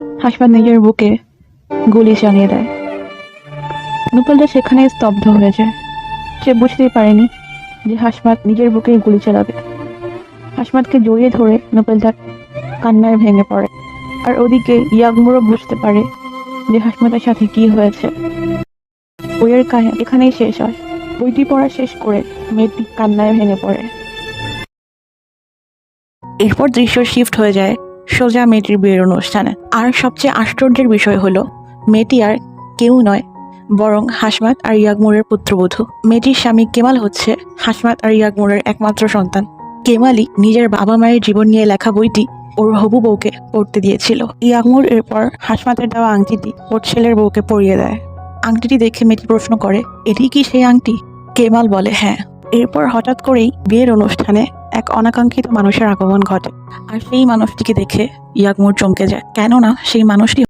হাসপাত নিজের বুকে গুলি চালিয়ে দেয়। নুপুলটা সেখানে স্তব্ধ হয়ে যায়। সে বুঝতেই পারেনি যে হাসমাত নিজের বুকেই গুলি চালাবে। হাসমাতকে জড়িয়ে ধরে নুপুলটা কান্নায় ভেঙে পড়ে। আর ওদিকে ইয়াগমুরও বুঝতে পারে যে হাসমাতের সাথে কি হয়েছে। বইয়ের কাহিনী এখানেই শেষ হয়। বইটি পড়া শেষ করে মেয়েটি কান্নায় ভেঙে পড়ে। এরপর দৃশ্য শিফট হয়ে যায়। সোজা মেয়েটির বিয়ের অনুষ্ঠানে। আর সবচেয়ে আশ্চর্যের বিষয় হলো, মেয়েটি আর কেউ নয়, বরং হাসমাত আর ইয়াগমুরের পুত্রবধূ। মেয়েটির স্বামী কেমাল হচ্ছে হাসমাত আর ইয়াগমুরের একমাত্র সন্তান। কেমালই নিজের বাবা মায়ের জীবন নিয়ে লেখা বইটি ওর হবু বউকে পড়তে দিয়েছিল। ইয়াগমুর এরপর হাসমাতের দেওয়া আংটিটি ওর ছেলের বউকে পরিয়ে দেয়। আংটিটি দেখে মেয়েটি প্রশ্ন করে, এটি কি সেই আংটি? কেমাল বলে হ্যাঁ। এরপর হঠাৎ করেই বিয়ের অনুষ্ঠানে এক অনাকাঙ্ক্ষিত মানুষের আগমন ঘটে। আর সেই মানুষটিকে দেখে ইয়াগমুর চমকে যায়। কেননা সেই মানুষটি